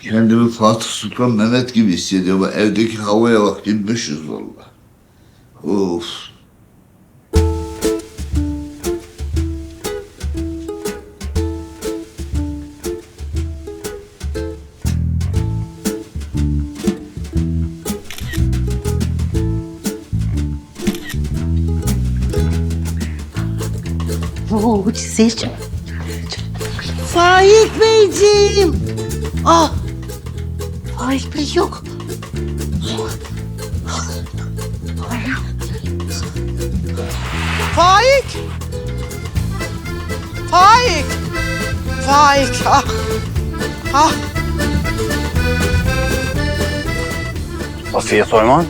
Kendimi Fatih Sultan Mehmet gibi hissediyorum. Evdeki havaya bak gitmişiz valla. Of. Oo, Cizeciğim. Faik Beyciğim. Ah. Faik Bey yok. Faik! Faik! Faik! Ah! Ah! Safiye Soyman.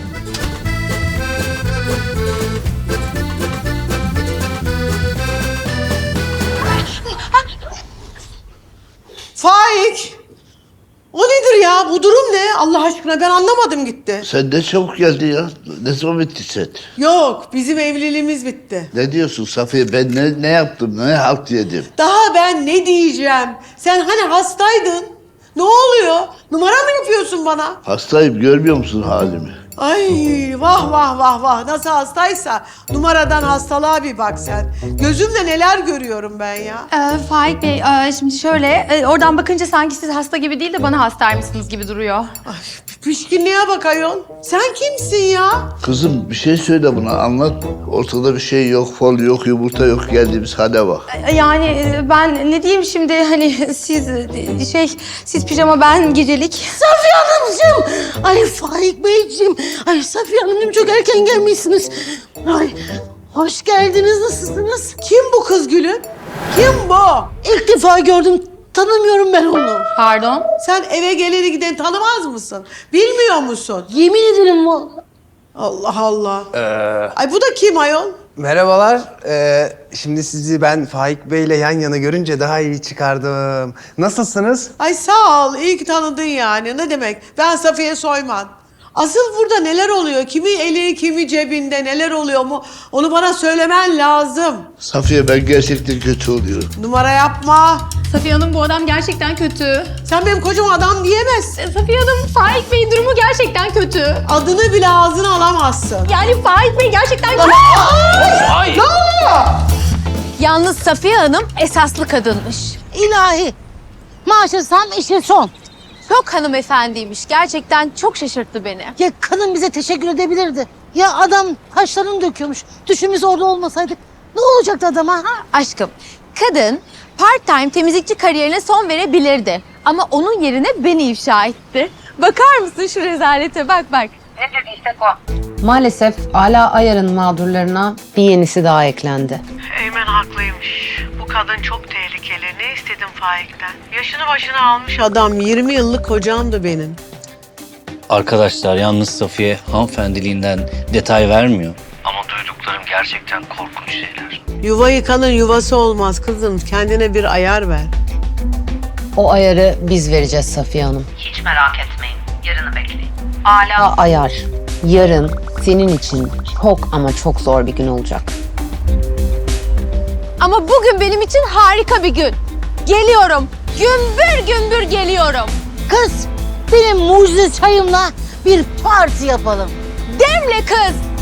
Faik! O nedir ya? Bu durum ne? Allah aşkına ben anlamadım gitti. Sen ne çabuk geldin ya. Ne zaman bitti set? Yok, bizim evliliğimiz bitti. Ne diyorsun Safiye? Ben ne, ne yaptım? Ne halt yedim? Daha ben ne diyeceğim? Sen hani hastaydın. Ne oluyor? Numara mı yapıyorsun bana? Hastayım görmüyor musun halimi? Ay vah vah vah vah nasıl hastaysa numaradan hastalığa bir bak sen. Gözümle neler görüyorum ben ya. Ee, Faik Bey, e, şimdi şöyle, e, oradan bakınca sanki siz hasta gibi değil de bana hastaymışsınız gibi duruyor. Ay, pişkinliğe bak ayol. Sen kimsin ya? Kızım bir şey söyle buna anlat. Ortada bir şey yok, fol yok, yumurta yok. Geldiğimiz hale bak. Yani e, ben ne diyeyim şimdi, hani siz, e, şey, siz pijama, ben gecelik. Safiye Hanımcığım. Ay Faik Beyciğim. Ay Safiye Hanımcığım çok erken gelmişsiniz. Ay hoş geldiniz. Nasılsınız? Kim bu kız gülüm? Kim bu? İlk defa gördüm. Tanımıyorum ben onu. Pardon? Sen eve geleni giden tanımaz mısın? Bilmiyor musun? Yemin ederim vallahi. Allah Allah. Ee, Ay bu da kim ayol? merhabalar. Ee, şimdi sizi ben Faik Bey'le yan yana görünce daha iyi çıkardım. Nasılsınız? Ay sağ ol, iyi ki tanıdın yani. Ne demek? Ben Safiye Soyman. Asıl burada neler oluyor? Kimi eli, kimi cebinde neler oluyor mu? Onu bana söylemen lazım. Safiye ben gerçekten kötü oluyorum. Numara yapma. Safiye Hanım bu adam gerçekten kötü. Sen benim kocam adam diyemezsin. E, Safiye Hanım, Faik Bey durumu gerçekten kötü. Adını bile ağzına alamazsın. Yani Faik Bey gerçekten kötü. Ne oluyor? Yalnız Safiye Hanım esaslı kadınmış. İlahi. Maaşırsam işin son. Çok hanımefendiymiş. Gerçekten çok şaşırttı beni. Ya kadın bize teşekkür edebilirdi. Ya adam taşlarını döküyormuş. Düşünümüz orada olmasaydı ne olacaktı adama ha? Aşkım, kadın part-time temizlikçi kariyerine son verebilirdi. Ama onun yerine beni ifşa etti. Bakar mısın şu rezalete? Bak bak. Maalesef Ala Ayar'ın mağdurlarına bir yenisi daha eklendi. Eymen haklıymış. Bu kadın çok tehlikeli. Ne istedim Faik'ten? Yaşını başına almış adam. 20 yıllık kocamdı benim. Arkadaşlar yalnız Safiye hanımefendiliğinden detay vermiyor. Gerçekten korkunç şeyler. Yuva yıkanın yuvası olmaz kızım. Kendine bir ayar ver. O ayarı biz vereceğiz Safiye Hanım. Hiç merak etmeyin. Yarını bekleyin. Ala Ayar, yarın senin için çok ama çok zor bir gün olacak. Ama bugün benim için harika bir gün. Geliyorum. Gümbür gümbür geliyorum. Kız benim mucize çayımla bir parti yapalım. Demle kız.